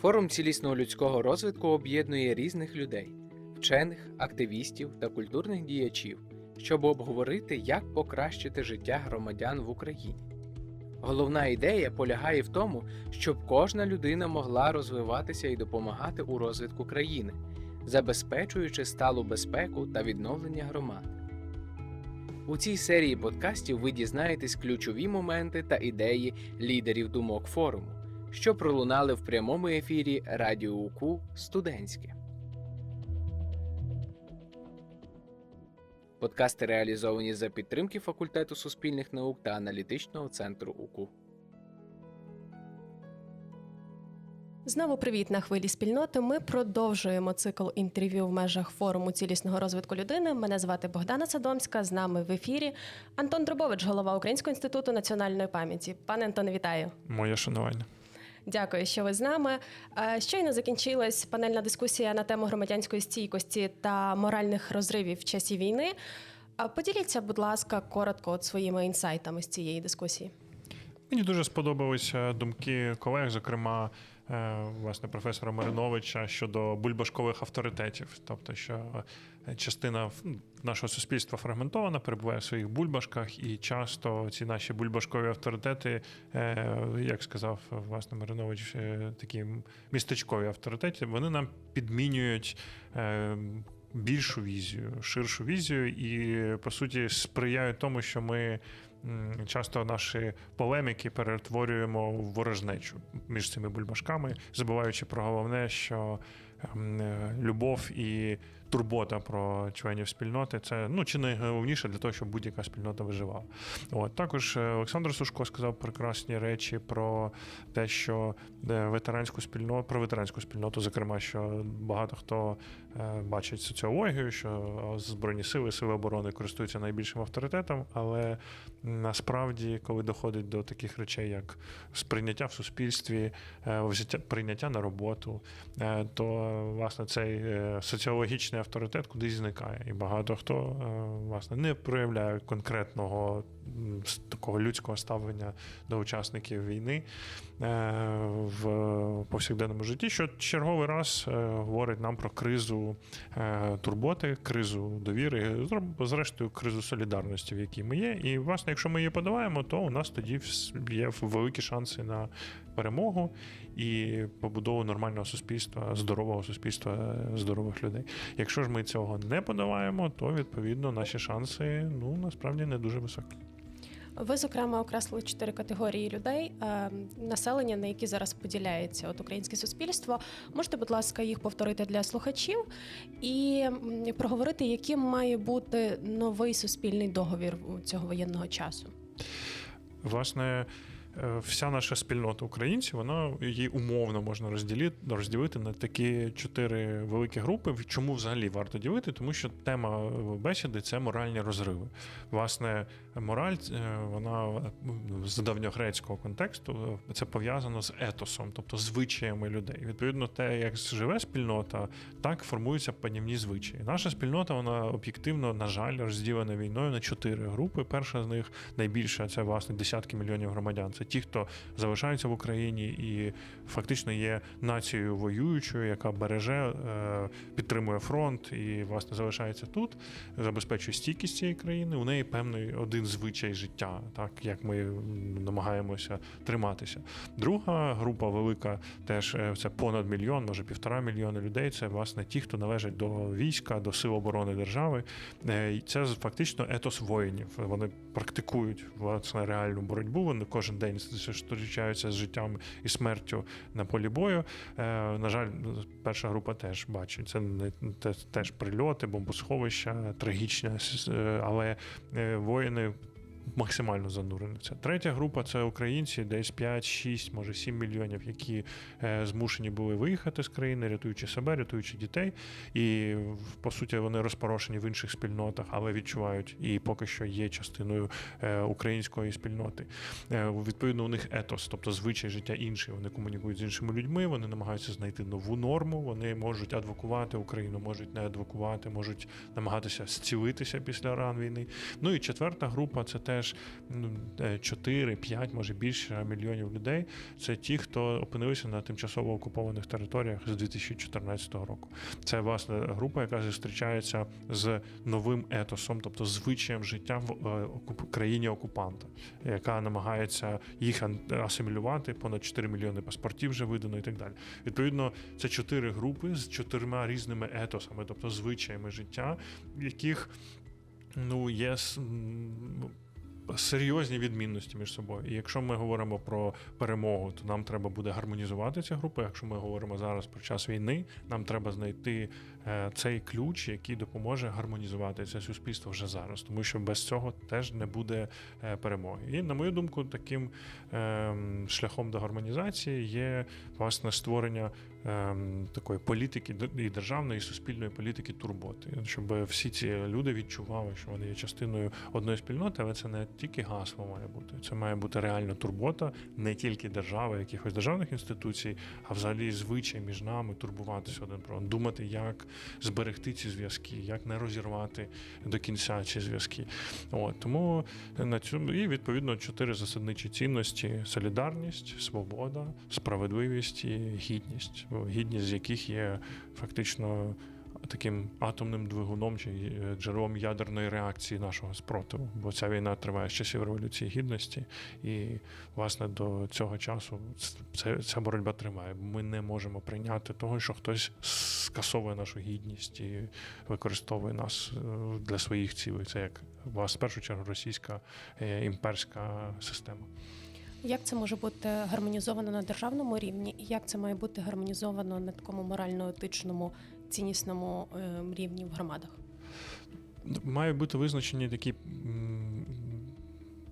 Форум цілісного людського розвитку об'єднує різних людей, вчених, активістів та культурних діячів, щоб обговорити, як покращити життя громадян в Україні. Головна ідея полягає в тому, щоб кожна людина могла розвиватися і допомагати у розвитку країни, забезпечуючи сталу безпеку та відновлення громад. У цій серії подкастів ви дізнаєтесь ключові моменти та ідеї лідерів думок форуму, що пролунали в прямому ефірі Радіо УКУ Студентське. Подкасти реалізовані за підтримки факультету суспільних наук та аналітичного центру УКУ. Знову привіт на хвилі спільноти. Ми продовжуємо цикл інтерв'ю в межах форуму цілісного розвитку людини. Мене звати Богдана Садомська. З нами в ефірі Антон Дробович, голова Українського інституту національної пам'яті. Пане Антоне, вітаю. Моє шанування. Дякую, що ви з нами. Е, Щойно закінчилась панельна дискусія на тему громадянської стійкості та моральних розривів в часі війни. Поділіться, будь ласка, коротко от своїми інсайтами з цієї дискусії. Мені дуже сподобалися думки колег, зокрема, е, власне, професора Мариновича щодо бульбашкових авторитетів. Тобто, що частина нашого суспільства фрагментована, перебуває в своїх бульбашках, і часто ці наші бульбашкові авторитети, е, як сказав власне Маринович, е, такі містечкові авторитети, вони нам підмінюють. Більшу візію, ширшу візію, і по суті сприяють тому, що ми часто наші полеміки перетворюємо в ворожнечу між цими бульбашками, забуваючи про головне, що любов і турбота про членів спільноти це ну чи найголовніше для того, щоб будь-яка спільнота виживала. От також е, Олександр Сушко сказав прекрасні речі про те, що е, ветеранську спільноту про ветеранську спільноту, зокрема, що багато хто е, бачить соціологію, що збройні сили, сили оборони користуються найбільшим авторитетом, але насправді, коли доходить до таких речей, як сприйняття в суспільстві, прийняття на роботу, то власне цей соціологічний авторитет кудись зникає, і багато хто власне не проявляє конкретного такого людського ставлення до учасників війни в повсякденному житті, що черговий раз говорить нам про кризу турботи, кризу довіри, зрештою кризу солідарності, в якій ми є. І власне, якщо ми її подаваємо, то у нас тоді є великі шанси на перемогу і побудову нормального суспільства, здорового суспільства, здорових людей. Якщо ж ми цього не подаваємо, то відповідно наші шанси ну насправді не дуже високі. Ви, зокрема, окреслили чотири категорії людей е, населення, на які зараз поділяється от українське суспільство. Можете, будь ласка, їх повторити для слухачів і проговорити, яким має бути новий суспільний договір цього воєнного часу? Власне. Е, вся наша спільнота українців, вона її умовно можна розділити розділити на такі чотири великі групи. Чому взагалі варто ділити? Тому що тема бесіди це моральні розриви. Власне, мораль е, вона з давньогрецького контексту це пов'язано з етосом, тобто звичаями людей. Відповідно, те, як живе спільнота, так формуються панівні звичаї. Наша спільнота, вона об'єктивно, на жаль, розділена війною на чотири групи. Перша з них найбільша це власне десятки мільйонів громадян. Це ті, хто залишаються в Україні і фактично є нацією воюючою, яка береже, е, підтримує фронт і власне залишається тут, забезпечує стійкість цієї країни. У неї певний один звичай життя, так як ми намагаємося триматися. Друга група велика, теж е, це понад мільйон, може півтора мільйона людей. Це власне ті, хто належать до війська, до сил оборони держави. Е, це фактично етос воїнів. Вони практикують власне реальну боротьбу. Вони кожен день зустрічаються з життям і смертю на полі бою. Е, на жаль, перша група теж бачить. Це не теж прильоти, бомбосховища, трагічне, але е, воїни максимально занурені. Це третя група це українці, десь 5-6, може 7 мільйонів, які е, змушені були виїхати з країни, рятуючи себе, рятуючи дітей. І по суті вони розпорошені в інших спільнотах, але відчувають і поки що є частиною е, української спільноти. Е, відповідно, у них етос, тобто звичай життя інший. Вони комунікують з іншими людьми, вони намагаються знайти нову норму. Вони можуть адвокувати Україну, можуть не адвокувати, можуть намагатися зцілитися після ран війни. Ну і четверта група це те теж ну, 4-5, може більше мільйонів людей. Це ті, хто опинилися на тимчасово окупованих територіях з 2014 року. Це власне група, яка зустрічається з новим етосом, тобто звичаєм життя в е, окуп- країні окупанта, яка намагається їх асимілювати. Понад 4 мільйони паспортів вже видано і так далі. Відповідно, це чотири групи з чотирма різними етосами, тобто звичаями життя, яких ну є серйозні відмінності між собою. І якщо ми говоримо про перемогу, то нам треба буде гармонізувати ці групи. Якщо ми говоримо зараз про час війни, нам треба знайти цей ключ, який допоможе гармонізувати це суспільство вже зараз, тому що без цього теж не буде е, перемоги. І на мою думку, таким ем, шляхом до гармонізації є власне створення ем, такої політики і державної, і суспільної політики турботи, щоб всі ці люди відчували, що вони є частиною одної спільноти, але це не тільки гасло має бути. Це має бути реально турбота не тільки держави, якихось державних інституцій, а взагалі звичай між нами турбуватися один про думати, як зберегти ці зв'язки, як не розірвати до кінця ці зв'язки. От тому на цьому і відповідно чотири засадничі цінності: солідарність, свобода, справедливість і гідність, гідність з яких є фактично таким атомним двигуном чи е, джерелом ядерної реакції нашого спротиву. Бо ця війна триває з часів революції гідності, і власне до цього часу це, ця боротьба триває. Ми не можемо прийняти того, що хтось скасовує нашу гідність і використовує нас е, для своїх цілей. Це як власне, в першу чергу російська е, імперська система. Як це може бути гармонізовано на державному рівні, і як це має бути гармонізовано на такому морально-етичному, ціннісному е, рівні в громадах? Мають бути визначені такі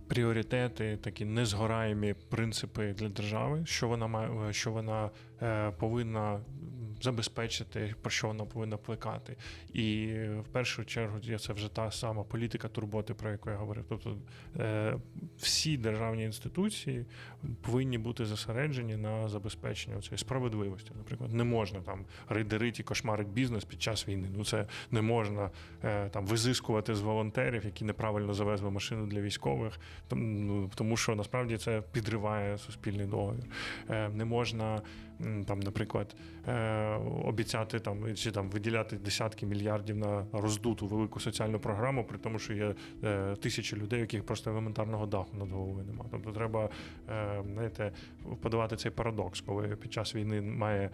пріоритети, такі незгораємі принципи для держави, що вона має, що вона е, повинна забезпечити, про що вона повинна плекати. І е, в першу чергу це вже та сама політика турботи, про яку я говорив. Тобто е, всі державні інституції повинні бути зосереджені на забезпеченні цієї справедливості. Наприклад, не можна там рейдерити і кошмарити бізнес під час війни. Ну це не можна е, там визискувати з волонтерів, які неправильно завезли машину для військових, ну, тому що насправді це підриває суспільний договір. Не можна там, наприклад, е, обіцяти там чи там виділяти десятки мільярдів на роздуту велику соціальну програму, при тому, що є е, тисячі людей, яких просто елементарного даху над головою немає. Тобто треба е, знаєте, подавати цей парадокс, коли під час війни має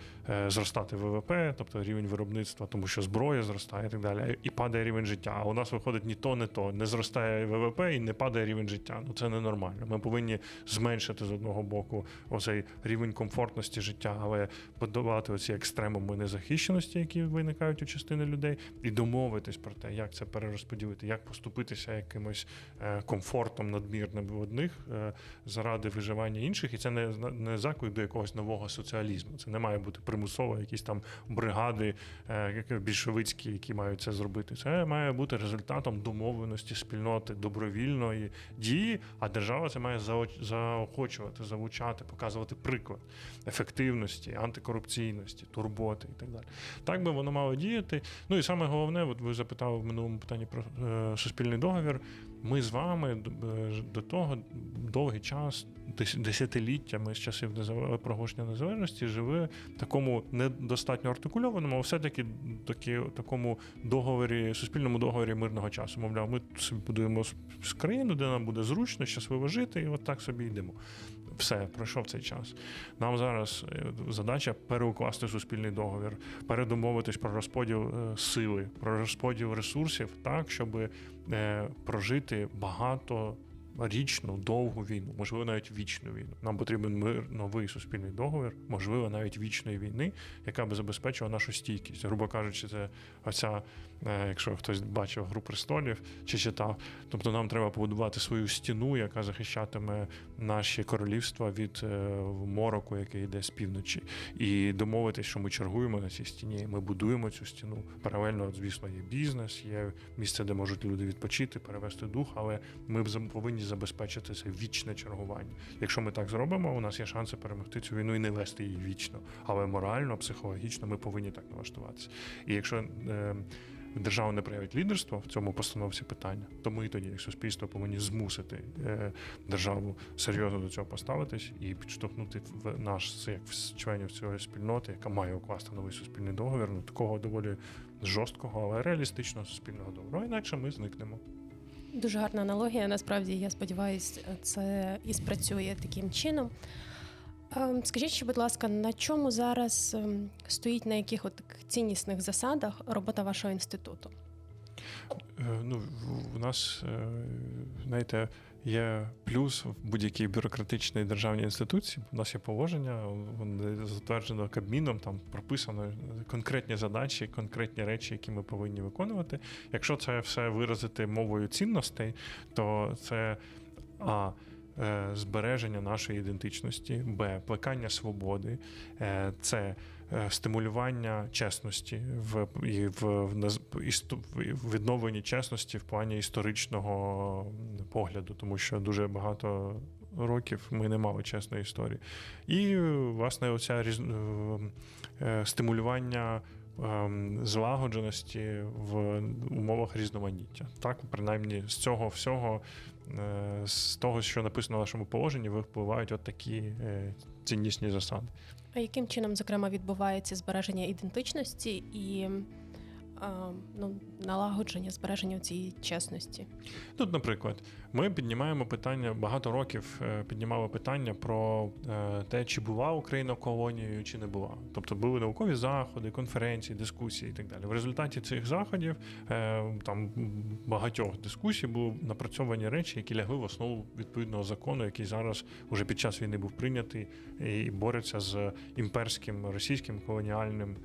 зростати ВВП, тобто рівень виробництва, тому що зброя зростає і так далі, і падає рівень життя. А у нас виходить ні то, не то. Не зростає ВВП і не падає рівень життя. Ну це ненормально. Ми повинні зменшити з одного боку оцей рівень комфортності життя, але подавати оці екстремуми незахищеності, які виникають у частини людей, і домовитись про те, як це перерозподілити, як поступитися якимось е, комфортом надмірним в одних е, заради виживання інших, і це не не заклик до якогось нового соціалізму. Це не має бути примусово якісь там бригади е, більшовицькі, які мають це зробити. Це має бути результатом домовленості спільноти добровільної дії. А держава це має заохочувати, залучати, показувати приклад ефективності, антикорупційності, турботи і так далі. Так би воно мало діяти. Ну і саме головне, от ви запитали в минулому питанні про е, суспільний договір. Ми з вами е, до того довгий час, дес- десятиліттями з часів проголошення незалежності, жили в такому недостатньо артикульованому, а все-таки такі, такому договорі, суспільному договорі мирного часу. Мовляв, ми собі будуємо країну, де нам буде зручно, щасливо жити, і от так собі йдемо. Все, пройшов цей час. Нам зараз е, задача переукласти суспільний договір, передумовитись про розподіл е, сили, про розподіл ресурсів так, щоб е, прожити багато. Річну довгу війну, можливо, навіть вічну війну. Нам потрібен мир, новий суспільний договір, можливо, навіть вічної війни, яка би забезпечила нашу стійкість. Грубо кажучи, це оця, е, якщо хтось бачив гру престолів чи читав, тобто нам треба побудувати свою стіну, яка захищатиме наші королівства від е, мороку, який йде з півночі, і домовитись, що ми чергуємо на цій стіні. Ми будуємо цю стіну. Паралельно, звісно, є бізнес, є місце, де можуть люди відпочити, перевести дух, але ми повинні забезпечити це вічне чергування. Якщо ми так зробимо, у нас є шанси перемогти цю війну і не вести її вічно. Але морально, психологічно ми повинні так налаштуватися. І якщо е, держава не проявить лідерство в цьому постановці питання, то ми тоді, як суспільство, повинні змусити е, державу серйозно до цього поставитись і підштовхнути в наш як членів цієї спільноти, яка має укласти новий суспільний договір, ну такого доволі жорсткого, але реалістичного суспільного договору. Інакше ми зникнемо. Дуже гарна аналогія. Насправді, я сподіваюся, це і спрацює таким чином. Ем, Скажіть, ще, будь ласка, на чому зараз ем, стоїть на яких от ціннісних засадах робота вашого інституту? Е, Ну, в нас, е, знаєте, є плюс в будь-якій бюрократичній державній інституції. У нас є положення, воно затверджено Кабміном, там прописано конкретні задачі, конкретні речі, які ми повинні виконувати. Якщо це все виразити мовою цінностей, то це а. Е, Збереження нашої ідентичності, б. Плекання свободи, е, це е, стимулювання чесності в і в, в відновленні чесності в плані історичного погляду, тому що дуже багато років ми не мали чесної історії. І власне оця стимулювання. Ем, Злагодженості в умовах різноманіття. Так, принаймні, з цього всього, е, з того, що написано в нашому положенні, випливають от такі е, ціннісні засади. А яким чином, зокрема, відбувається збереження ідентичності і ну, налагодження збереження цієї чесності? Тут, наприклад, ми піднімаємо питання багато років е, піднімали питання про е, те, чи була Україна колонією, чи не була. Тобто були наукові заходи, конференції, дискусії і так далі. В результаті цих заходів е, там багатьох дискусій були напрацьовані речі, які лягли в основу відповідного закону, який зараз уже під час війни був прийнятий і бореться з імперським російським колоніальним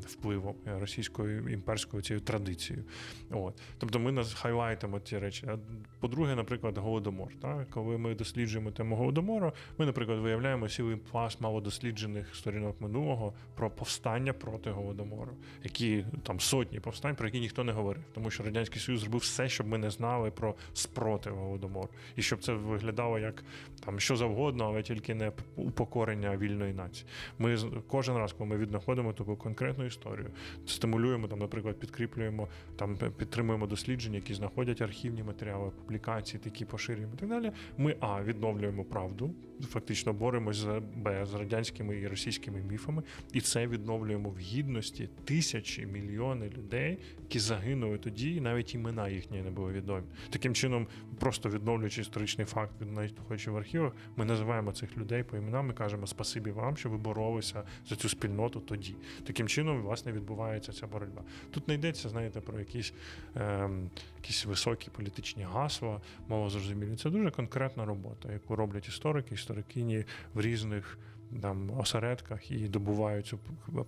впливом російською імперською цією традицією. От. Тобто ми нас хайлайтимо ці речі. А по-друге, наприклад, голодомор. Так? Коли ми досліджуємо тему голодомору, ми, наприклад, виявляємо цілий пласт малодосліджених сторінок минулого про повстання проти голодомору, які там сотні повстань, про які ніхто не говорив, тому що радянський союз зробив все, щоб ми не знали про спротив голодомору, і щоб це виглядало як там що завгодно, але тільки не упокорення вільної нації. Ми кожен раз, коли ми віднаходимо таку конкретну історію, стимулюємо там, наприклад, підкріплюємо там підтримуємо дослідження, які знаходять архівні матеріали, публікації, такі поширюємо і так далі. Ми а відновлюємо правду, фактично боремось з б з радянськими і російськими міфами, і це відновлюємо в гідності тисячі мільйони людей, які загинули тоді, і навіть імена їхні не були відомі. Таким чином, просто відновлюючи історичний факт, знаходячи в архівах, ми називаємо цих людей по іменам і кажемо спасибі вам, що ви боролися за цю спільноту тоді. Таким чином, власне, відбувається ця боротьба. Тут не йдеться, знаєте, про якісь, ем, якісь високі політичні гасла, мало зрозумілі. Це дуже конкретна робота, яку роблять історики, історикині в різних. Там осередках і добувають цю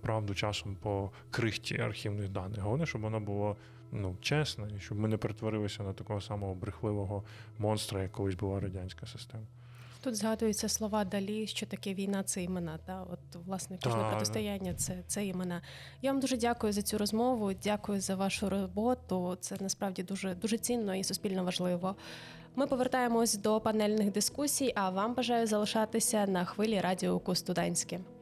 правду часом по крихті архівних даних. Головне, щоб воно було ну чесне, і щоб ми не перетворилися на такого самого брехливого монстра, як колись була радянська система. Тут згадуються слова Далі, що таке війна це імена. Та от власне кожне Так. протистояння це, це імена. Я вам дуже дякую за цю розмову. Дякую за вашу роботу. Це насправді дуже дуже цінно і суспільно важливо. Ми повертаємось до панельних дискусій. А вам бажаю залишатися на хвилі радіо Кустуданське. студентське.